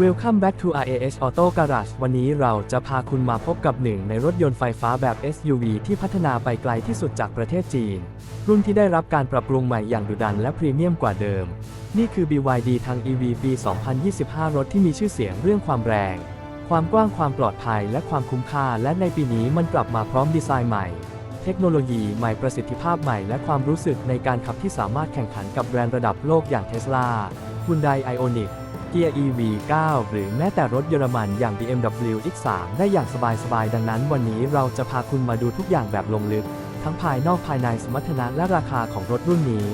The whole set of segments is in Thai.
Welcome back to RAS Auto Garage วันนี้เราจะพาคุณมาพบกับหนึ่งในรถยนต์ไฟฟ้าแบบ SUV ที่พัฒนาไปไกลที่สุดจากประเทศจีน รุ่นที่ได้รับการปรับปรุงใหม่อย่างดุดันและพรีเมียมกว่าเดิม นี่คือ BYD ทาง EV ปี 2025 รถที่มีชื่อเสียงเรื่องความแรง ความกว้างความปลอดภัยและความคุ้มค่า และในปีนี้มันกลับมาพร้อมดีไซน์ใหม่ เทคโนโลยีใหม่ประสิทธิภาพใหม่และความรู้สึกในการขับที่สามารถแข่งขันกับแบรนด์ระดับโลกอย่าง Tesla Hyundai Ioniq เกียร์ EV 9 หรือแม้แต่รถเยอรมันอย่าง BMW X3 ได้อย่างสบายๆ ดังนั้น วันนี้เราจะพาคุณมาดูทุกอย่างแบบลงลึก ทั้งภายนอกภายในสมรรถนะและราคาของรถรุ่นนี้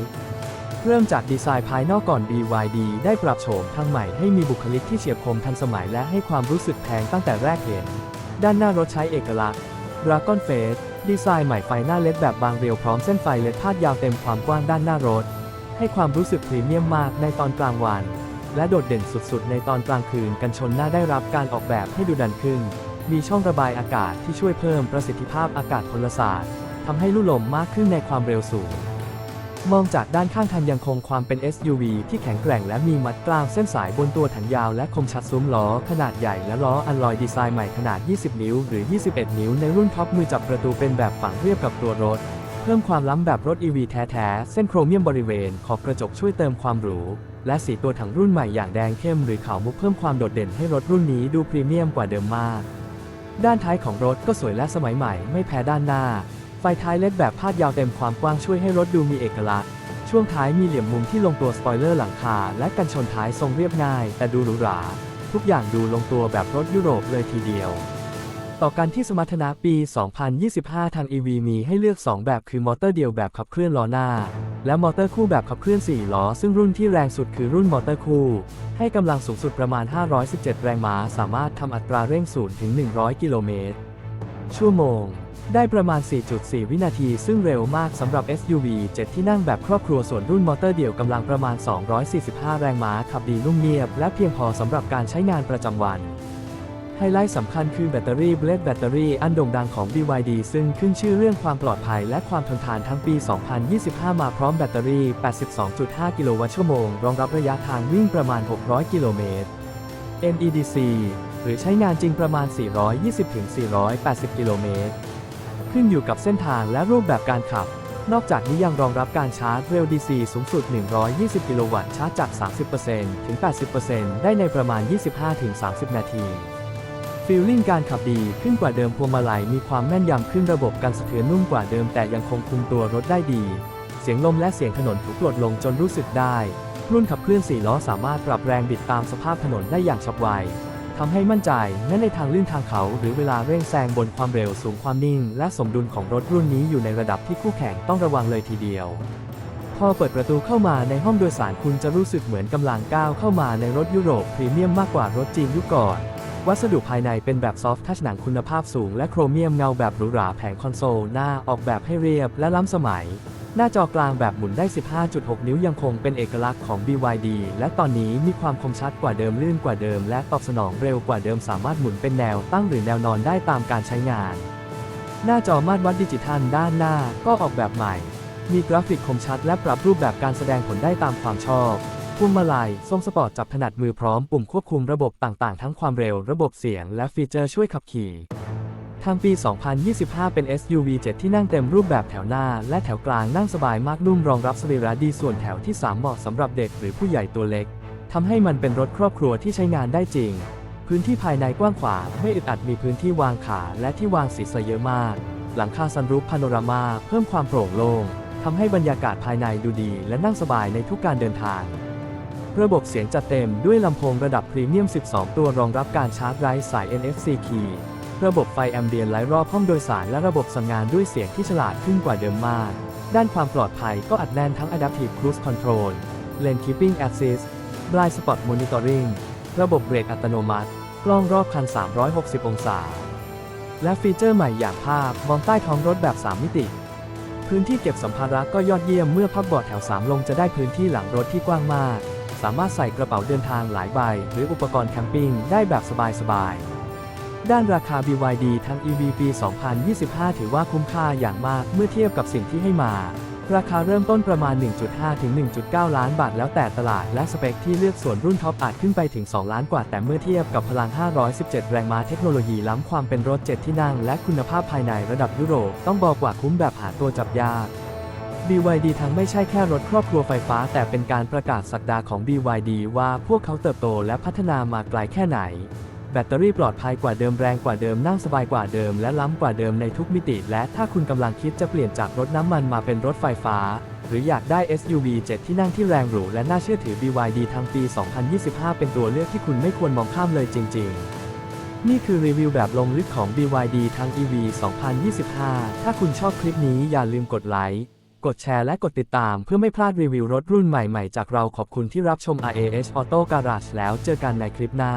เริ่มจากดีไซน์ภายนอกก่อน BYD ได้ปรับโฉมทางใหม่ให้มีบุคลิกที่เฉียบคมทันสมัยและให้ความรู้สึกแพงตั้งแต่แรกเห็น ด้านหน้ารถใช้เอกลักษณ์ Dragon Face ดีไซน์ใหม่ไฟหน้าเล็ดแบบบางเรียวพร้อมเส้นไฟเล็ดพาดยาวเต็มความกว้างด้านหน้ารถ ให้ความรู้สึกพรีเมียมมากในตอนกลางวัน และโดดเด่นสุดๆ ในตอนกลางคืนกันชนหน้าได้รับการออกแบบให้ดูดันขึ้น มีช่องระบายอากาศที่ช่วยเพิ่มประสิทธิภาพอากาศพลศาสตร์ทำให้ลู่ลมมากขึ้นในความเร็วสูง มองจากด้านข้างทันยังคงความเป็น SUV ที่แข็งแกร่งและมีมัดกลางเส้นสายบนตัวถังยาวและคมชัดซุ้มล้อขนาดใหญ่และล้ออัลลอยดีไซน์ใหม่ขนาด 20 นิ้ว หรือ 21 นิ้วในรุ่นท็อปมือจับประตูเป็นแบบฝังเรียบกับตัวรถ พิ่มความล้ำแบบรถ EV แท้ๆ เส้นโครเมียมบริเวณ ขอบกระจกช่วยเติมความหรู และสีตัวถังรุ่นใหม่อย่างแดงเข้มหรือขาวมุกเพิ่มความโดดเด่นให้รถรุ่นนี้ดูพรีเมียมกว่าเดิมมาก ด้านท้ายของรถก็สวยและสมัยใหม่ไม่แพ้ด้านหน้า ไฟท้ายเล็ดแบบพาดยาวเต็มความกว้างช่วยให้รถดูมีเอกลักษณ์ ช่วงท้ายมีเหลี่ยมมุมที่ลงตัวสปอยเลอร์หลังคา และกันชนท้ายทรงเรียบง่าย แต่ดูหรูหรา ทุกอย่างดูลงตัวแบบรถยุโรปเลยทีเดียว ต่อกันที่สมรรถนะปี 2025 ทาง EV มีให้เลือก 2 แบบคือมอเตอร์เดียวแบบขับเคลื่อนล้อหน้า และมอเตอร์คู่แบบขับเคลื่อน 4 ล้อ ซึ่งรุ่นที่แรงสุดคือรุ่นมอเตอร์คู่ ให้กำลังสูงสุดประมาณ 517 แรงม้า สามารถทำอัตราเร่ง0ถึง 100 กิโลเมตร ชั่วโมง ได้ประมาณ 4.4 วินาที ซึ่งเร็วมากสำหรับ SUV 7 ที่นั่งแบบครอบครัวส่วนรุ่นมอเตอร์เดี่ยวกำลังประมาณ 245 แรงม้าขับดีนุ่มเงียบ และเพียงพอสำหรับการใช้งานประจำวัน ไฮไลท์สำคัญคือแบตเตอรี่เบลดแบตเตอรี่อันโด่งดังของ BYD ซึ่งขึ้นชื่อเรื่องความปลอดภัยและความทนทานทั้งปี 2025 มาพร้อมแบตเตอรี่ 82.5 กิโลวัตต์ชั่วโมง รองรับระยะทางวิ่งประมาณ 600 กิโลเมตร NEDC หรือใช้งานจริงประมาณ 420-480 กิโลเมตร ขึ้นอยู่กับเส้นทางและรูปแบบการขับ นอกจากนี้ยังรองรับการชาร์จเร็ว DC สูงสุด 120 กิโลวัตต์ชาร์จจาก 30%ถึง 80%ได้ในประมาณ 25-30 นาที ฟีลลิ่งการขับดีขึ้นกว่าเดิมพวงมาลัยมีความแม่นยำขึ้นระบบการสะเทือนนุ่มกว่าเดิมแต่ยังคงคุมตัวรถได้ดี เสียงลมและเสียงถนนถูกลดลงจนรู้สึกได้ รุ่นขับเคลื่อน4ล้อสามารถปรับแรงบิดตามสภาพถนนได้อย่างฉับไวทำให้มั่นใจแม้ในทางลื่นทางเขา หรือเวลาเร่งแซงบนความเร็วสูงความนิ่ง และสมดุลของรถรุ่นนี้อยู่ในระดับที่คู่แข่งต้องระวังเลยทีเดียว พอเปิดประตูเข้ามาในห้องโดยสารคุณจะรู้สึกเหมือนกำลังก้าวเข้ามาในรถยุโรปพรีเมียมมากกว่ารถจีนยุคก่อน วัสดุภายในเป็นแบบซอฟท์ทัชหนังคุณภาพสูงและโครเมียมเงาแบบหรูหราแผงคอนโซลหน้าออกแบบให้เรียบและล้ำสมัย หน้าจอกลางแบบหมุนได้ 15.6 นิ้วยังคงเป็นเอกลักษณ์ของ BYD และตอนนี้มีความคมชัดกว่าเดิมลื่นกว่าเดิม และตอบสนองเร็วกว่าเดิมสามารถหมุนเป็นแนวตั้งหรือแนวนอนได้ตามการใช้งาน หน้าจอมาตรวัดดิจิทัลด้านหน้าก็ออกแบบใหม่ มีกราฟิกคมชัดและปรับรูปแบบการแสดงผลได้ตามความชอบ พวงมาลัยทรงสปอร์ตจับถนัดมือพร้อมปุ่มควบคุมระบบต่างๆ ทั้งความเร็วระบบเสียง และฟีเจอร์ช่วยขับขี่ ทางปี 2025 เป็น SUV 7 ที่นั่งเต็มรูปแบบแถวหน้า และแถวกลางนั่งสบายมากนุ่มรองรับสรีระดีส่วนแถวที่ 3 เหมาะสำหรับเด็กหรือผู้ใหญ่ตัวเล็กทำให้มันเป็นรถครอบครัวที่ใช้งานได้จริง พื้นที่ภายในกว้างขวางไม่อึดอัดมีพื้นที่วางขาและที่วางศีรษะเยอะมาก หลังคาซันรูฟพาโนรามาเพิ่มความโปร่งโล่งทำให้บรรยากาศภายในดูดี และนั่งสบายในทุกการเดินทาง ระบบเสียงจัดเต็มด้วยลำโพงระดับพรีเมียม 12 ตัวรองรับการชาร์จไร้สาย NFC Key ระบบไฟแอมเบียนไลท์รอบห้องโดยสารและระบบสั่งงานด้วยเสียงที่ฉลาดขึ้นกว่าเดิมมาก ด้านความปลอดภัยก็อัดแน่นทั้ง Adaptive Cruise Control Lane Keeping Assist Blind Spot Monitoring ระบบเบรกอัตโนมัติ กล้องรอบคัน 360 องศา และฟีเจอร์ใหม่อย่างภาพมองใต้ท้องรถแบบ 3 มิติ พื้นที่เก็บสัมภาระก็ยอดเยี่ยมเมื่อพับเบาะแถว 3 ลงจะได้พื้นที่หลังรถที่กว้างมาก สามารถใส่กระเป๋าเดินทางหลายใบ หรืออุปกรณ์แคมปิ้งได้แบบสบายๆ ด้านราคา BYD ทั้ง EV ปี 2025 ถือว่าคุ้มค่าอย่างมากเมื่อเทียบกับสิ่งที่ให้มา ราคาเริ่มต้นประมาณ 1.5 ถึง 1.9 ล้านบาทแล้วแต่ตลาดและสเปคที่เลือกส่วนรุ่นท็อปอาจขึ้นไปถึง 2 ล้านกว่า แต่เมื่อเทียบกับพลัง 517 แรงม้าเทคโนโลยีล้ำความเป็นรถ 7 ที่นั่ง และคุณภาพภายในระดับยุโรปต้องบอกว่าคุ้มแบบหาตัวจับยาก BYD ทั้งไม่ใช่แค่รถครอบครัวไฟฟ้า แต่เป็นการประกาศสักดาของ BYD ว่าพวกเขาเติบโตและพัฒนามาไกลแค่ไหน แบตเตอรี่ปลอดภัยกว่าเดิมแรงกว่าเดิมนั่งสบายกว่าเดิม และล้ำกว่าเดิมในทุกมิติ และถ้าคุณกำลังคิดจะเปลี่ยนจากรถน้ำมันมาเป็นรถไฟฟ้า หรืออยากได้ SUV 7 ที่นั่งที่แรงหรูและน่าเชื่อถือ BYD ทั้งปี 2025 เป็นตัวเลือกที่คุณไม่ควรมองข้ามเลยจริง ๆนี่คือรีวิวแบบลงลึกของ BYD ทาง EV 2025 ถ้าคุณชอบคลิปนี้อย่าลืมกดไลค์ กดแชร์และกดติดตามเพื่อไม่พลาดรีวิวรถรุ่นใหม่ๆ จากเราขอบคุณที่รับชม RAS Auto Garage แล้วเจอกันในคลิปหน้า